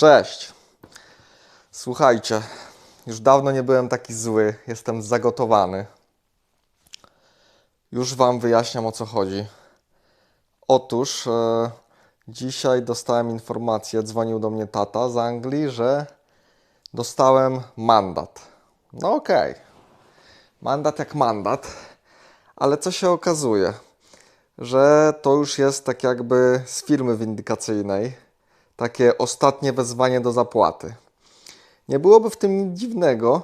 Cześć. Słuchajcie, już dawno nie byłem taki zły, jestem zagotowany. Już Wam wyjaśniam o co chodzi. Otóż e, dzisiaj dostałem informację, dzwonił do mnie tata z Anglii, że dostałem mandat. No okej, mandat jak mandat, ale co się okazuje? Że to już jest tak jakby z firmy windykacyjnej takie ostatnie wezwanie do zapłaty. Nie byłoby w tym nic dziwnego,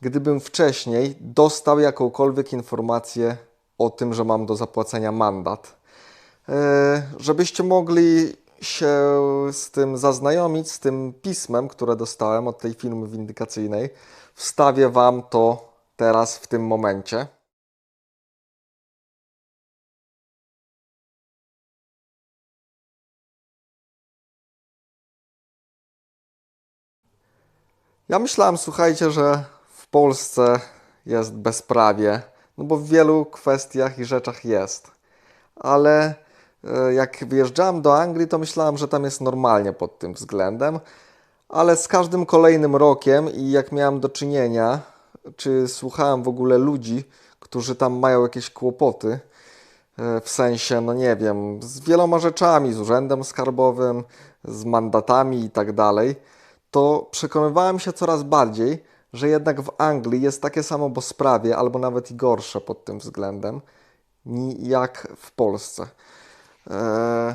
gdybym wcześniej dostał jakąkolwiek informację o tym, że mam do zapłacenia mandat. E, Żebyście mogli się z tym zaznajomić, z tym pismem, które dostałem od tej firmy windykacyjnej, wstawię Wam to teraz w tym momencie. Ja myślałem, słuchajcie, że w Polsce jest bezprawie, no bo w wielu kwestiach i rzeczach jest. Ale e, jak wyjeżdżałem do Anglii, to myślałem, że tam jest normalnie pod tym względem. Ale z każdym kolejnym rokiem i jak miałem do czynienia, czy słuchałem w ogóle ludzi, którzy tam mają jakieś kłopoty, e, w sensie, no nie wiem, z wieloma rzeczami, z urzędem skarbowym, z mandatami i tak dalej, to przekonywałem się coraz bardziej, że jednak w Anglii jest takie samo bezprawie, albo nawet i gorsze pod tym względem, jak w Polsce. Eee,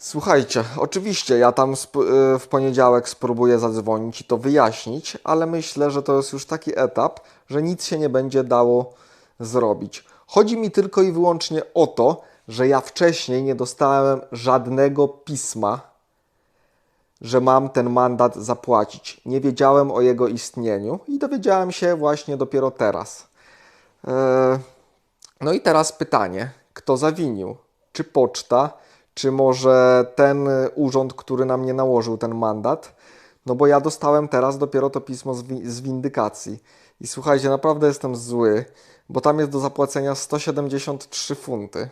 Słuchajcie, oczywiście ja tam e, w poniedziałek spróbuję zadzwonić i to wyjaśnić, ale myślę, że to jest już taki etap, że nic się nie będzie dało zrobić. Chodzi mi tylko i wyłącznie o to, że ja wcześniej nie dostałem żadnego pisma, że mam ten mandat zapłacić. Nie wiedziałem o jego istnieniu i dowiedziałem się właśnie dopiero teraz. Eee, no i teraz pytanie, kto zawinił? Czy poczta, czy może ten urząd, który na mnie nałożył ten mandat? No bo ja dostałem teraz dopiero to pismo z, z windykacji. I słuchajcie, naprawdę jestem zły, bo tam jest do zapłacenia 173 funty.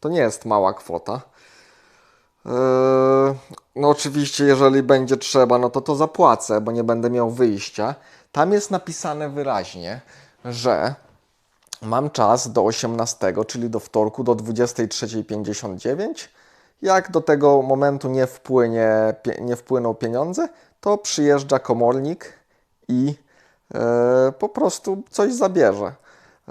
To nie jest mała kwota. Eee, No oczywiście, jeżeli będzie trzeba, no to to zapłacę, bo nie będę miał wyjścia. Tam jest napisane wyraźnie, że mam czas do 18, czyli do wtorku, do 23.59. Jak do tego momentu nie, wpłynie, nie wpłyną pieniądze, to przyjeżdża komornik i e, po prostu coś zabierze.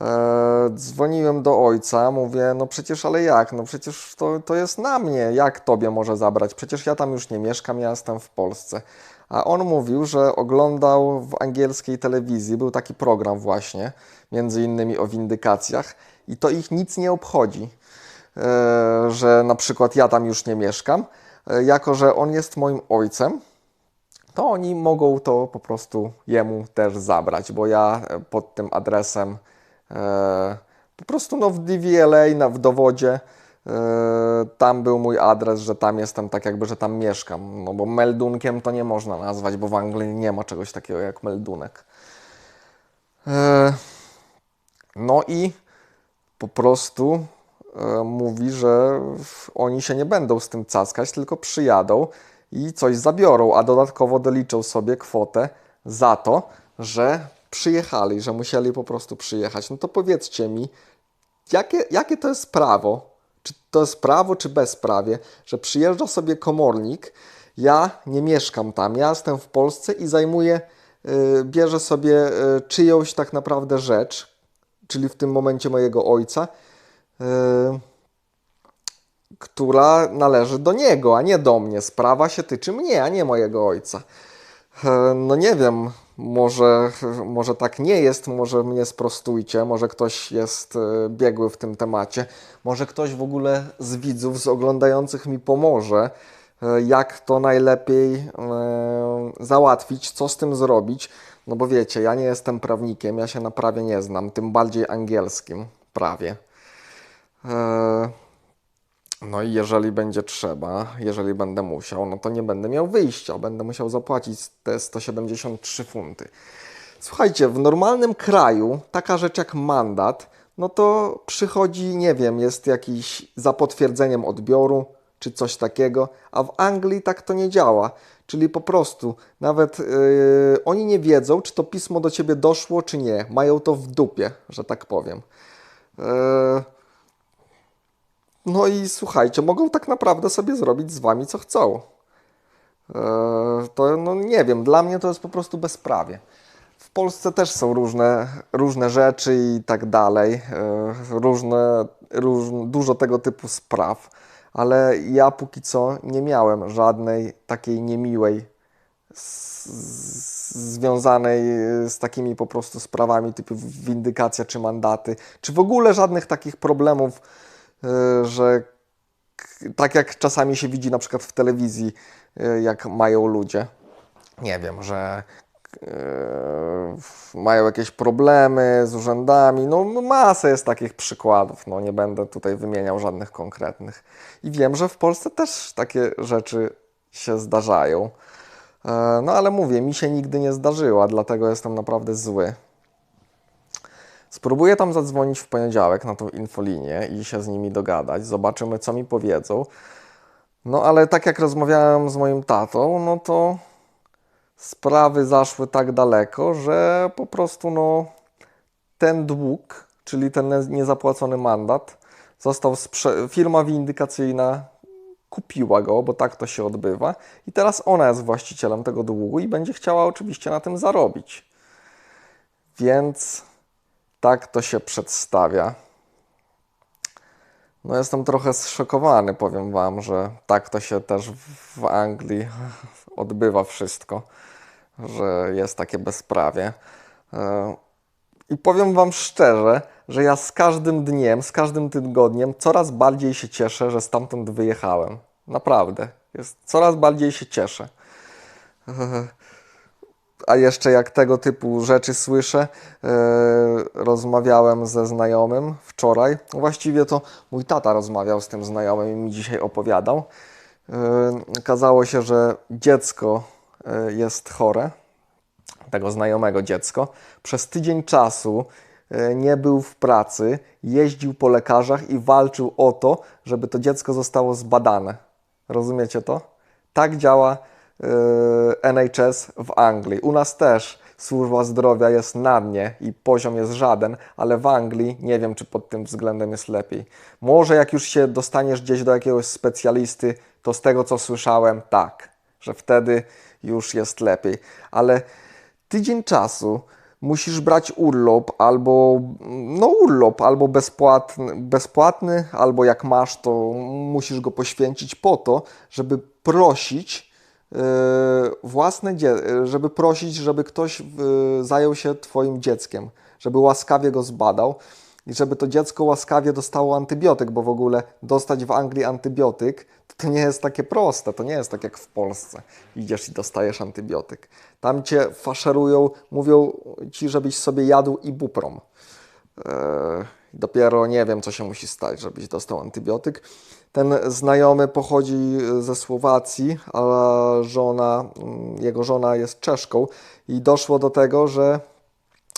E, dzwoniłem do ojca, mówię, no przecież, ale jak? No przecież to, to jest na mnie, jak tobie może zabrać? Przecież ja tam już nie mieszkam, ja jestem w Polsce. A on mówił, że oglądał w angielskiej telewizji, był taki program właśnie, między innymi o windykacjach, i to ich nic nie obchodzi, e, że na przykład ja tam już nie mieszkam, e, jako że on jest moim ojcem, to oni mogą to po prostu jemu też zabrać, bo ja pod tym adresem po prostu no w DVLA, na, w dowodzie, e, tam był mój adres, że tam jestem tak jakby, że tam mieszkam, no bo meldunkiem to nie można nazwać, bo w Anglii nie ma czegoś takiego jak meldunek. E, no i po prostu e, mówi, że oni się nie będą z tym cackać, tylko przyjadą i coś zabiorą, a dodatkowo doliczą sobie kwotę za to, że przyjechali, że musieli po prostu przyjechać. No to powiedzcie mi, jakie, jakie to jest prawo? Czy to jest prawo, czy bezprawie, że przyjeżdża sobie komornik, ja nie mieszkam tam, ja jestem w Polsce i zajmuję, y, bierze sobie y, czyjąś tak naprawdę rzecz, czyli w tym momencie mojego ojca, y, która należy do niego, a nie do mnie. Sprawa się tyczy mnie, a nie mojego ojca. E, No nie wiem, może, może tak nie jest, może mnie sprostujcie, może ktoś jest e, biegły w tym temacie, może ktoś w ogóle z widzów, z oglądających mi pomoże, e, jak to najlepiej e, załatwić, co z tym zrobić. No bo wiecie, ja nie jestem prawnikiem, ja się na prawie nie znam, tym bardziej angielskim prawie. No i jeżeli będzie trzeba, jeżeli będę musiał, no to nie będę miał wyjścia, będę musiał zapłacić te 173 funty. Słuchajcie, w normalnym kraju taka rzecz jak mandat, no to przychodzi, nie wiem, jest jakiś za potwierdzeniem odbioru czy coś takiego, a w Anglii tak to nie działa. Czyli po prostu nawet yy, oni nie wiedzą, czy to pismo do ciebie doszło, czy nie. Mają to w dupie, że tak powiem. Yy, no i słuchajcie, mogą tak naprawdę sobie zrobić z wami co chcą. Yy, to no nie wiem, dla mnie to jest po prostu bezprawie. W Polsce też są różne, różne rzeczy i tak dalej, yy, różne, róż, dużo tego typu spraw, ale ja póki co nie miałem żadnej takiej niemiłej z, z, związanej z takimi po prostu sprawami typu windykacja czy mandaty, czy w ogóle żadnych takich problemów, że k- tak jak czasami się widzi na przykład w telewizji, yy, jak mają ludzie. Nie wiem, że yy, mają jakieś problemy z urzędami. No, masę jest takich przykładów. No, nie będę tutaj wymieniał żadnych konkretnych. I wiem, że w Polsce też takie rzeczy się zdarzają. No, ale mówię, mi się nigdy nie zdarzyła, dlatego jestem naprawdę zły. Spróbuję tam zadzwonić w poniedziałek na tą infolinię i się z nimi dogadać. Zobaczymy, co mi powiedzą. No, ale tak jak rozmawiałem z moim tatą, no to sprawy zaszły tak daleko, że po prostu no, ten dług, czyli ten niezapłacony mandat, został sprze- firma windykacyjna kupiła go, bo tak to się odbywa, i teraz ona jest właścicielem tego długu i będzie chciała oczywiście na tym zarobić. Więc tak to się przedstawia. No jestem trochę zszokowany, powiem Wam, że tak to się też w Anglii odbywa wszystko, że jest takie bezprawie. E, I powiem Wam szczerze, że ja z każdym dniem, z każdym tygodniem coraz bardziej się cieszę, że stamtąd wyjechałem. Naprawdę. Jest, coraz bardziej się cieszę. A jeszcze jak tego typu rzeczy słyszę, e, rozmawiałem ze znajomym wczoraj. Właściwie to mój tata rozmawiał z tym znajomym i mi dzisiaj opowiadał. E, Okazało się, że dziecko e, jest chore, tego znajomego dziecko. Przez tydzień czasu nie był w pracy, jeździł po lekarzach i walczył o to, żeby to dziecko zostało zbadane. Rozumiecie to? Tak działa NHS w Anglii. U nas też służba zdrowia jest na dnie i poziom jest żaden, ale w Anglii nie wiem, czy pod tym względem jest lepiej. Może jak już się dostaniesz gdzieś do jakiegoś specjalisty, to z tego co słyszałem, tak, że wtedy już jest lepiej. Ale tydzień czasu musisz brać urlop albo no urlop albo bezpłatny, bezpłatny, albo jak masz, to musisz go poświęcić po to, żeby prosić e, własne dzie- żeby prosić, żeby ktoś e, zajął się twoim dzieckiem, żeby łaskawie go zbadał i żeby to dziecko łaskawie dostało antybiotyk, bo w ogóle dostać w Anglii antybiotyk to, nie jest takie proste, to nie jest tak jak w Polsce. Idziesz i dostajesz antybiotyk. Tam cię faszerują, mówią ci, żebyś sobie jadł ibuprom. Eee, dopiero nie wiem, co się musi stać, żebyś dostał antybiotyk. Ten znajomy pochodzi ze Słowacji, a żona, mm, jego żona jest Czeszką i doszło do tego, że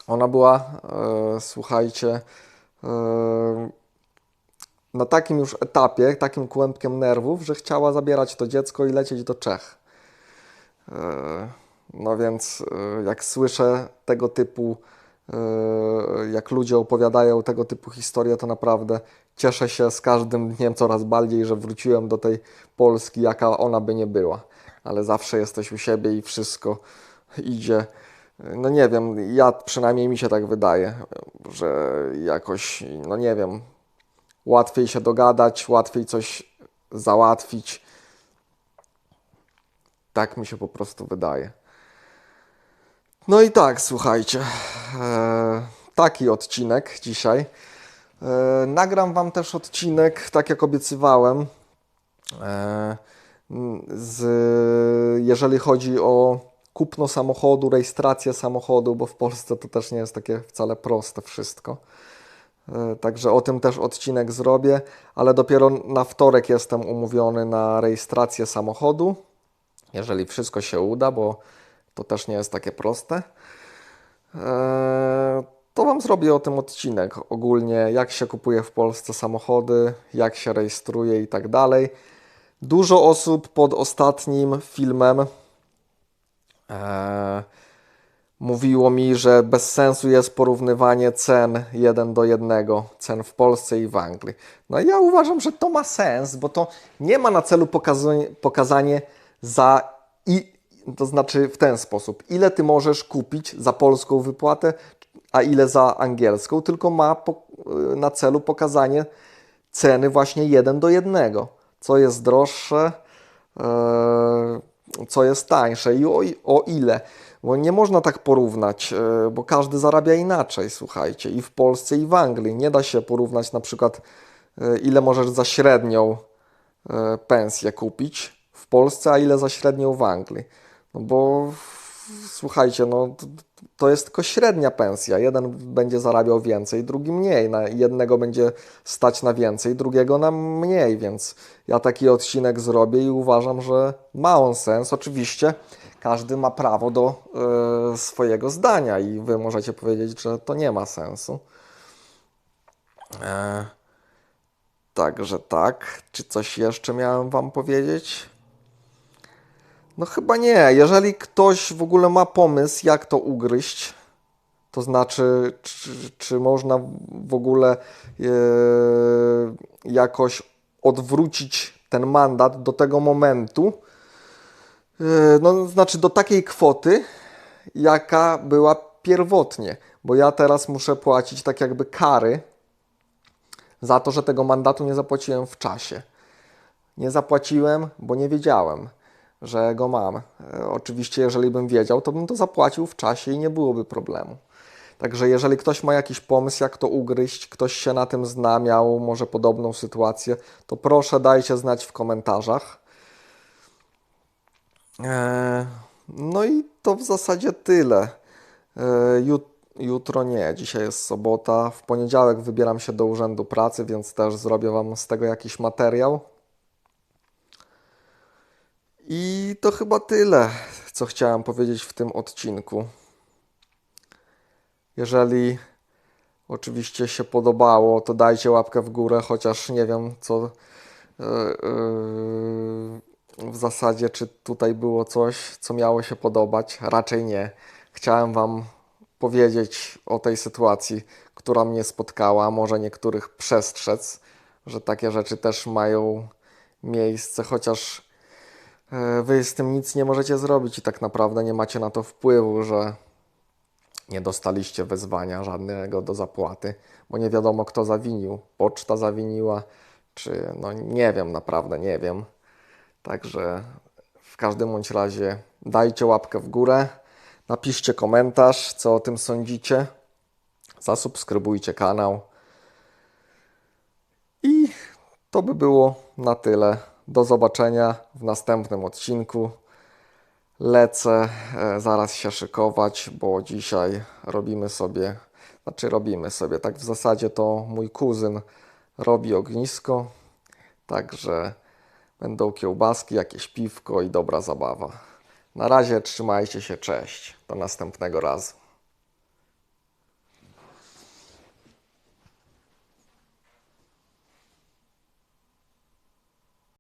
ona była, e, słuchajcie, e, na takim już etapie, takim kłębkiem nerwów, że chciała zabierać to dziecko i lecieć do Czech. E, No więc e, jak słyszę tego typu, jak ludzie opowiadają tego typu historie, to naprawdę cieszę się z każdym dniem coraz bardziej, że wróciłem do tej Polski, jaka ona by nie była. Ale zawsze jesteś u siebie i wszystko idzie. No nie wiem, ja przynajmniej mi się tak wydaje, że jakoś, no nie wiem, łatwiej się dogadać, łatwiej coś załatwić. Tak mi się po prostu wydaje. No i tak, słuchajcie, e, taki odcinek dzisiaj. E, nagram Wam też odcinek, tak jak obiecywałem, e, z, jeżeli chodzi o kupno samochodu, rejestrację samochodu, bo w Polsce to też nie jest takie wcale proste wszystko. Także o tym też odcinek zrobię, ale dopiero na wtorek jestem umówiony na rejestrację samochodu. Jeżeli wszystko się uda, bo to też nie jest takie proste, e, to Wam zrobię o tym odcinek. Ogólnie jak się kupuje w Polsce samochody, jak się rejestruje i tak dalej. Dużo osób pod ostatnim filmem e, mówiło mi, że bez sensu jest porównywanie cen jeden do jednego, cen w Polsce i w Anglii. No ja uważam, że to ma sens, bo to nie ma na celu pokazanie, pokazanie za i to znaczy w ten sposób, ile ty możesz kupić za polską wypłatę, a ile za angielską, tylko ma po, na celu pokazanie ceny właśnie jeden do jednego. Co jest droższe, e, co jest tańsze i o, o ile. Bo nie można tak porównać, e, bo każdy zarabia inaczej, słuchajcie, i w Polsce, i w Anglii. Nie da się porównać na przykład, e, ile możesz za średnią pensję kupić w Polsce, a ile za średnią w Anglii. No bo słuchajcie, no to, jest tylko średnia pensja. Jeden będzie zarabiał więcej, drugi mniej. Na jednego będzie stać na więcej, drugiego na mniej, więc ja taki odcinek zrobię i uważam, że ma on sens. Oczywiście każdy ma prawo do e, swojego zdania i wy możecie powiedzieć, że to nie ma sensu. E, także tak. Czy coś jeszcze miałem wam powiedzieć? No chyba nie. Jeżeli ktoś w ogóle ma pomysł, jak to ugryźć, to znaczy, czy, czy można w ogóle e, jakoś odwrócić ten mandat do tego momentu, e, no znaczy do takiej kwoty, jaka była pierwotnie, bo ja teraz muszę płacić tak jakby kary za to, że tego mandatu nie zapłaciłem w czasie. Nie zapłaciłem, bo nie wiedziałem że go mam. E, Oczywiście, jeżeli bym wiedział, to bym to zapłacił w czasie i nie byłoby problemu. Także jeżeli ktoś ma jakiś pomysł, jak to ugryźć, ktoś się na tym zna, miał może podobną sytuację, to proszę dajcie znać w komentarzach. Eee, No i to w zasadzie tyle. Jut- Jutro nie, dzisiaj jest sobota. W poniedziałek wybieram się do Urzędu Pracy, więc też zrobię Wam z tego jakiś materiał. I to chyba tyle, co chciałem powiedzieć w tym odcinku. Jeżeli oczywiście się podobało, to dajcie łapkę w górę, chociaż nie wiem, co yy, w zasadzie, czy tutaj było coś, co miało się podobać. Raczej nie. Chciałem Wam powiedzieć o tej sytuacji, która mnie spotkała, może niektórych przestrzec, że takie rzeczy też mają miejsce, chociaż Wy z tym nic nie możecie zrobić i tak naprawdę nie macie na to wpływu, że nie dostaliście wezwania żadnego do zapłaty, bo nie wiadomo kto zawinił. Poczta zawiniła, czy no nie wiem, naprawdę nie wiem. Także w każdym bądź razie dajcie łapkę w górę, napiszcie komentarz, co o tym sądzicie, zasubskrybujcie kanał. I to by było na tyle. Do zobaczenia w następnym odcinku. Lecę e, zaraz się szykować, bo dzisiaj robimy sobie, znaczy robimy sobie, tak w zasadzie to mój kuzyn robi ognisko, także będą kiełbaski, jakieś piwko i dobra zabawa. Na razie trzymajcie się, cześć, do następnego razu.